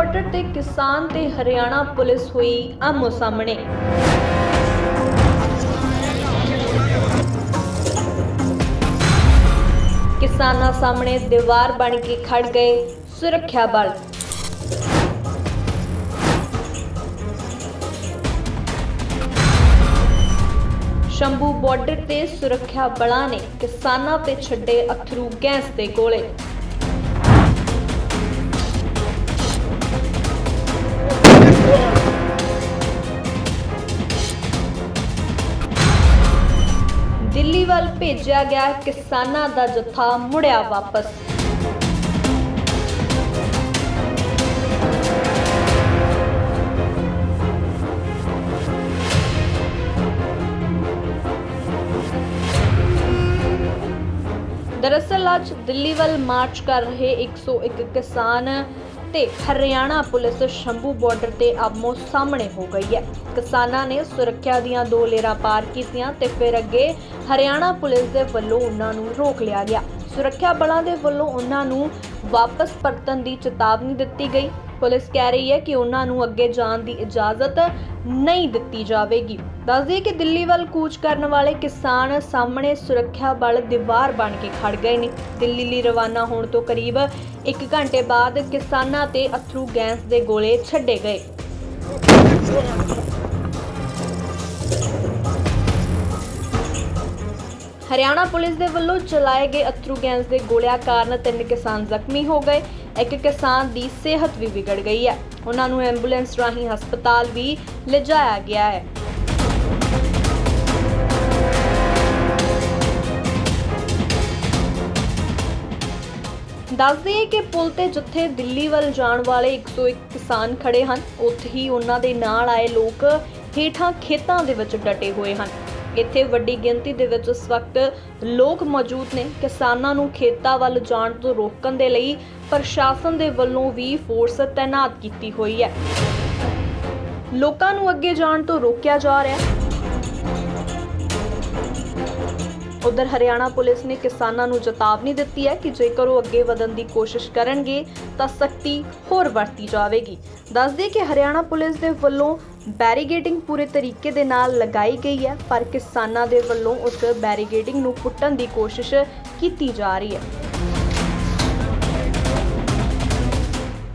ਤੇ ਕਿਸਾਨ ਤੇ ਹਰਿਆਣਾ ਪੁਲਿਸ ਹੋਈ ਆਮੋ ਸਾਹਮਣੇ। ਕਿਸਾਨਾਂ ਸਾਹਮਣੇ ਦੀਵਾਰ ਬਣ ਕੇ ਖੜ ਗਏ ਸੁਰੱਖਿਆ ਬਲ। ਸ਼ੰਭੂ ਬਾਰਡਰ ਤੇ ਸੁਰੱਖਿਆ ਬਲਾਂ ਨੇ ਕਿਸਾਨਾਂ ਤੇ ਛੱਡੇ ਅਥਰੂ ਗੈਸ ਦੇ ਗੋਲੇ। ਦਿੱਲੀ ਵੱਲ ਭੇਜਿਆ ਗਿਆ ਕਿਸਾਨਾਂ ਦਾ ਜਥਾ ਮੁੜਿਆ ਵਾਪਸ। ਦਰਅਸਲ ਅੱਜ ਦਿੱਲੀ ਵੱਲ ਮਾਰਚ ਕਰ ਰਹੇ 101 ਕਿਸਾਨ ਤੇ ਹਰਿਆਣਾ ਪੁਲਿਸ ਸ਼ੰਭੂ ਬਾਰਡਰ ਤੇ ਆਮੋ ਸਾਹਮਣੇ ਹੋ ਗਈ ਹੈ। ਕਿਸਾਨਾਂ ਨੇ ਸੁਰੱਖਿਆ ਦੀਆਂ ਦੋ ਲੇਰਾਂ ਪਾਰ ਕੀਤੀਆਂ ਤੇ ਫਿਰ ਅੱਗੇ ਹਰਿਆਣਾ ਪੁਲਿਸ ਦੇ ਵੱਲੋਂ ਉਹਨਾਂ ਨੂੰ ਰੋਕ ਲਿਆ ਗਿਆ। ਸੁਰੱਖਿਆ ਬਲਾਂ ਦੇ ਵੱਲੋਂ ਉਹਨਾਂ ਨੂੰ ਵਾਪਸ ਪਰਤਣ ਦੀ ਚੇਤਾਵਨੀ ਦਿੱਤੀ ਗਈ। ਪੁਲਿਸ ਕਹਿ ਰਹੀ ਹੈ ਕਿ ਉਹਨਾਂ ਨੂੰ ਅੱਗੇ ਜਾਣ ਦੀ ਇਜਾਜ਼ਤ ਨਹੀਂ ਦਿੱਤੀ ਜਾਵੇਗੀ। ਦੱਸਦੇ ਕਿ ਦਿੱਲੀ ਵੱਲ ਕੂਚ ਕਰਨ ਵਾਲੇ ਕਿਸਾਨ ਸਾਹਮਣੇ ਸੁਰੱਖਿਆ ਬਲ ਦੀਵਾਰ ਬਣ ਕੇ ਖੜ ਗਏ ਨੇ। ਦਿੱਲੀ ਲਈ ਰਵਾਨਾ ਹੋਣ ਤੋਂ ਕਰੀਬ 1 ਘੰਟੇ ਬਾਅਦ ਕਿਸਾਨਾਂ ਤੇ ਅਥਰੂ ਗੈਸ ਦੇ ਗੋਲੇ ਛੱਡੇ ਗਏ। ਹਰਿਆਣਾ ਪੁਲਿਸ ਦੇ ਵੱਲੋਂ ਚਲਾਏ ਗਏ ਅਥਰੂ ਗੈਸ ਦੇ ਗੋਲਿਆਂ ਕਾਰਨ ਤਿੰਨ ਕਿਸਾਨ ਜ਼ਖਮੀ ਹੋ ਗਏ, ਇੱਕ ਕਿਸਾਨ ਦੀ ਸਿਹਤ ਵੀ ਵਿਗੜ ਗਈ ਹੈ। ਉਹਨਾਂ ਨੂੰ ਐਂਬੂਲੈਂਸ ਰਾਹੀਂ ਹਸਪਤਾਲ ਵੀ ਲਿਜਾਇਆ ਗਿਆ ਹੈ। ਦੱਸ ਦਈਏ ਕਿ ਪੁਲ ਤੇ ਜਿੱਥੇ ਦਿੱਲੀ ਵੱਲ ਜਾਣ ਵਾਲੇ 101 ਕਿਸਾਨ ਖੜੇ ਹਨ। ਉੱਥੇ ਹੀ ਉਹਨਾਂ ਦੇ ਨਾਲ ਆਏ ਲੋਕ ਹੇਠਾਂ ਖੇਤਾਂ ਦੇ ਵਿੱਚ ਡਟੇ ਹੋਏ ਹਨ। ਇੱਥੇ ਵੱਡੀ ਗਿਣਤੀ ਦੇ ਵਿੱਚ ਇਸ ਵਕਤ ਲੋਕ ਮੌਜੂਦ ਨੇ ਕਿਸਾਨਾਂ ਨੂੰ ਖੇਤਾਂ ਵੱਲ ਜਾਣ ਤੋਂ ਰੋਕਣ ਦੇ ਲਈ ਪ੍ਰਸ਼ਾਸਨ ਦੇ ਵੱਲੋਂ ਵੀ ਫੋਰਸ ਤਾਇਨਾਤ ਕੀਤੀ ਹੋਈ ਹੈ। ਲੋਕਾਂ ਨੂੰ ਅੱਗੇ ਜਾਣ ਤੋਂ ਰੋਕਿਆ ਜਾ ਰਿਹਾ ਹੈ। ਉਧਰ ਹਰਿਆਣਾ ਪੁਲਿਸ ਨੇ ਕਿਸਾਨਾਂ ਨੂੰ ਚੇਤਾਵਨੀ ਦਿੱਤੀ ਹੈ ਕਿ ਜੇਕਰ ਉਹ ਅੱਗੇ ਵਧਣ ਦੀ ਕੋਸ਼ਿਸ਼ ਕਰਨਗੇ ਤਾਂ ਸਖਤੀ ਹੋਰ ਵਰਤੀ ਜਾਵੇਗੀ। ਦੱਸਦੇ ਕਿ ਹਰਿਆਣਾ ਪੁਲਿਸ ਦੇ ਵੱਲੋਂ ਬੈਰੀਗੇਟਿੰਗ ਪੂਰੇ ਤਰੀਕੇ ਦੇ ਨਾਲ ਲਗਾਈ ਗਈ ਹੈ, ਪਰ ਕਿਸਾਨਾਂ ਦੇ ਵੱਲੋਂ ਉਸ ਬੈਰੀਗੇਟਿੰਗ ਨੂੰ ਪੁੱਟਣ ਦੀ ਕੋਸ਼ਿਸ਼ ਕੀਤੀ ਜਾ ਰਹੀ ਹੈ।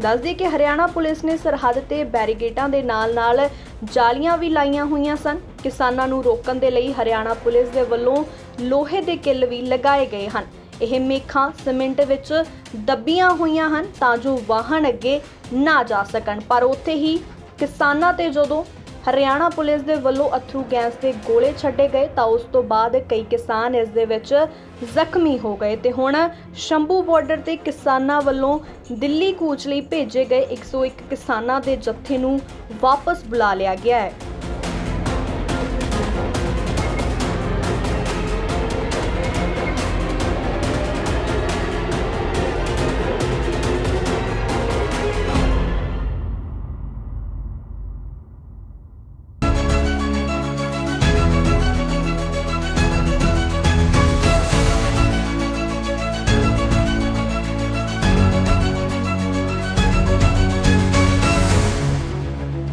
ਦੱਸਦੇ ਕਿ ਹਰਿਆਣਾ ਪੁਲਿਸ ਨੇ ਸਰਹੱਦ ਤੇ ਬੈਰੀਗੇਟਾਂ ਦੇ ਨਾਲ-ਨਾਲ ਜਾਲੀਆਂ ਵੀ ਲਾਈਆਂ ਹੋਈਆਂ ਸਨ। ਕਿਸਾਨਾਂ ਨੂੰ ਰੋਕਣ ਦੇ ਲਈ ਹਰਿਆਣਾ ਪੁਲਿਸ ਦੇ ਵੱਲੋਂ ਲੋਹੇ ਦੇ ਕਿੱਲ ਵੀ ਲਗਾਏ ਗਏ ਹਨ। ਇਹ ਮੇਖਾਂ ਸੀਮੈਂਟ ਵਿੱਚ ਦੱਬੀਆਂ ਹੋਈਆਂ ਹਨ ਤਾਂ ਜੋ ਵਾਹਨ ਅੱਗੇ ਨਾ ਜਾ ਸਕਣ, ਪਰ ਉੱਥੇ ਹੀ ਕਿਸਾਨਾਂ ਤੇ ਜਦੋਂ ਹਰਿਆਣਾ ਪੁਲਿਸ ਦੇ ਵੱਲੋਂ ਅਥਰੂ ਗੈਸ ਦੇ ਗੋਲੇ ਛੱਡੇ ਗਏ ਤਾਂ ਉਸ ਤੋਂ ਬਾਅਦ ਕਈ ਕਿਸਾਨ ਇਸ ਦੇ ਵਿੱਚ ਜ਼ਖਮੀ ਹੋ ਗਏ ਤੇ ਹੁਣ ਸ਼ੰਭੂ ਬਾਰਡਰ ਤੇ ਕਿਸਾਨਾਂ ਵੱਲੋਂ ਦਿੱਲੀ ਕੂਚ ਲਈ ਭੇਜੇ ਗਏ 101 ਕਿਸਾਨਾਂ ਦੇ ਜੱਥੇ ਨੂੰ ਵਾਪਸ ਬੁਲਾ ਲਿਆ ਗਿਆ ਹੈ।